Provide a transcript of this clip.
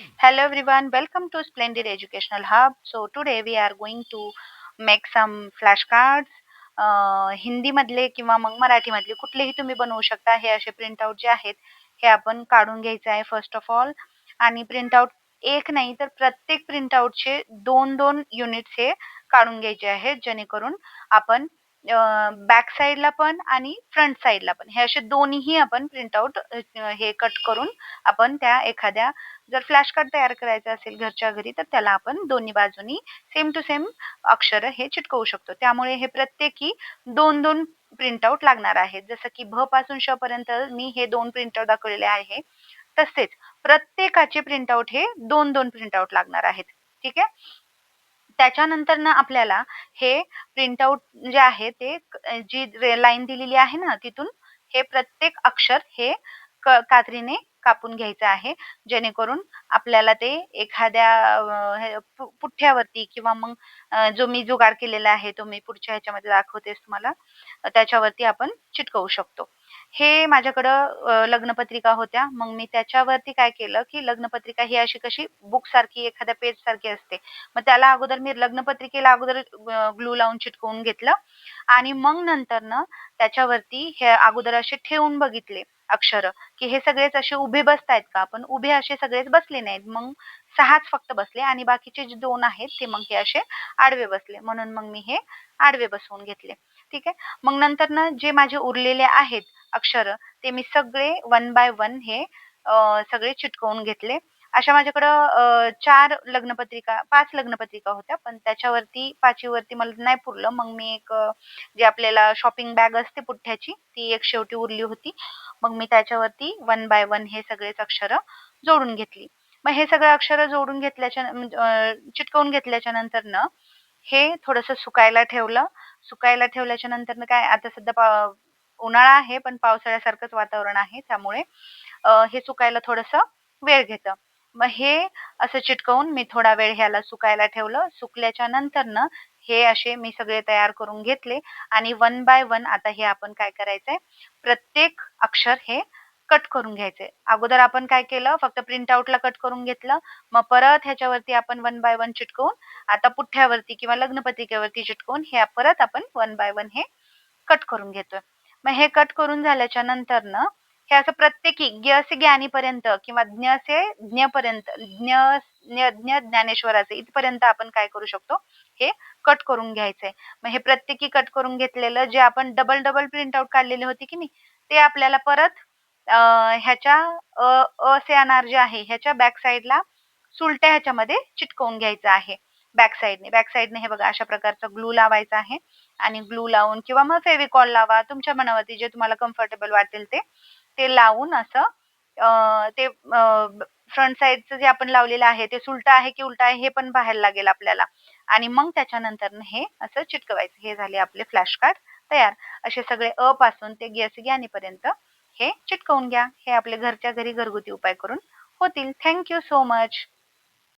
Hello everyone, welcome to Splendid Educational Hub. So today we are going to make some flashcards. अं, हिंदीमधले किंवा मग मराठीमधले कुठलेही तुम्ही बनवू शकता. हे असे प्रिंटआउट जे आहेत हे आपण काढून घ्यायचं आहे फर्स्ट ऑफ ऑल आणि प्रिंटआउट एक नाही तर प्रत्येक प्रिंटआउटचे दोन दोन युनिट्स हे काढून घ्यायचे आहेत जेणेकरून आपण बॅक साईडला पण आणि फ्रंट साईडला पण. हे असे दोन्हीही आपण प्रिंटआउट हे कट करून आपण त्या एखाद्या जर फ्लॅश कार्ड तयार करायचं असेल घरच्या घरी तर त्याला आपण दोन्ही बाजूनी सेम टू सेम अक्षर हे चिटकवू शकतो. त्यामुळे हे प्रत्येकी दोन दोन प्रिंटआउट लागणार आहेत. जसं की भ पासून श पर्यंत मी हे दोन प्रिंटआउट दाखवलेले आहे तसेच प्रत्येकाचे प्रिंटआउट हे दोन दोन प्रिंटआउट लागणार आहेत. ठीक आहे? त्याच्यानंतर ना आपल्याला हे प्रिंटआउट जे आहे ते जी लाईन दिलेली आहे ना तिथून हे प्रत्येक अक्षर हे कात्रीने कापून घ्यायचं आहे. जेणेकरून आपल्याला ते एखाद्या पुठ्ठ्यावरती किंवा मग जो मी जुगार केलेला आहे तो मी पुढच्या ह्याच्यामध्ये दाखवतेस तुम्हाला त्याच्यावरती आपण चिटकवू शकतो. हे माझ्याकडं लग्नपत्रिका होत्या. मग मी त्याच्यावरती काय केलं की लग्नपत्रिका ही अशी कशी बुक सारखी एखाद्या पेज सारखी असते. मग त्याला अगोदर मी लग्नपत्रिकेला अगोदर ग्लू लावून चिटकवून घेतलं. आणि मग नंतर ना त्याच्यावरती हे अगोदर असे ठेवून बघितले अक्षर की हे सगळेच असे उभे बसतायत का? पण उभे असे सगळेच बसले नाहीत. मग सहाच फक्त बसले आणि बाकीचे जे दोन आहेत ते मग हे असे आडवे बसले. म्हणून मग मी हे आडवे बसवून घेतले. ठीक आहे? मग नंतर ना जे माझे उरलेले आहेत अक्षर ते मी सगळे वन बाय वन हे सगळे चिटकवून घेतले. अशा माझ्याकडं चार लग्नपत्रिका पाच लग्नपत्रिका होत्या पण त्याच्यावरती पाचवीवरती मला नाही पुरलं. मग मी एक जे आपल्याला शॉपिंग बॅग असते पुठ्ठ्याची ती एक शेवटी उरली होती. मग मी त्याच्यावरती वन बाय वन हे सगळेच अक्षर जोडून घेतली. मग हे सगळं अक्षर जोडून घेतल्याच्या चिटकवून घेतल्याच्या नंतर न हे थोडस सुकायला ठेवलं. सुकायला ठेवल्याच्या नंतर काय आता सध्या उन्हाळा आहे पण पावसाळ्यासारखंच वातावरण आहे. त्यामुळे हे सुकायला थोडस वेळ घेतं. मग हे असं चिटकवून मी थोडा वेळ ह्याला सुकायला ठेवलं. सुकल्याच्या नंतर हे असे मी सगळे तयार करून घेतले. आणि वन बाय वन आता हे आपण काय करायचंय प्रत्येक अक्षर हे कट करून घ्यायचे. अगोदर आपण काय केलं? फक्त प्रिंट आउटला कट करून घेतलं. मग परत ह्याच्यावरती आपण वन बाय वन चिटकवून आता पुठ्ठ्यावरती किंवा लग्नपत्रिकेवरती चिटकवून हे परत आपण वन बाय वन हे कट करून घेतोय. मग हे कट करून झाल्याच्यानंतर न हे असं प्रत्येकी ज्ञ से ज्ञानीपर्यंत किंवा ज्ञ से ज्ञपर्यंत ज्ञ ज्ञ ज्ञानेश्वराचे इथपर्यंत आपण काय करू शकतो? हे कट करून घ्यायचंय मग हे प्रत्येकी कट करून घेतलेलं जे आपण डबल डबल प्रिंट आउट काढलेले होते की नाही ते आपल्याला परत ह्याच्या अ से अनार जे आहे. ह्याच्या बॅक साईडला सुलट्या ह्याच्यामध्ये चिटकवून घ्यायचं आहे. बॅक साईडने बॅक साईडने हे बघा अशा प्रकारचा ग्लू लावायचा आहे. आणि ग्लू लावून किंवा मग फेविकॉल लावा. तुमच्या मनावरती जे तुम्हाला कम्फर्टेबल वाटेल ते. ते लावून असं ते फ्रंट साईडचं जे आपण लावलेलं आहे ते सुलटा आहे की उलटा आहे हे पण पाहायला लागेल आपल्याला. आणि मग त्याच्यानंतर हे असं चिटकवायचं. हे झाले आपले फ्लॅश कार्ड तयार. असे सगळे अ पासून ते ग्यानी पर्यंत हे चिटकवून घ्या. हे आपले घरच्या घरी घरगुती उपाय करून होतील. Thank you so much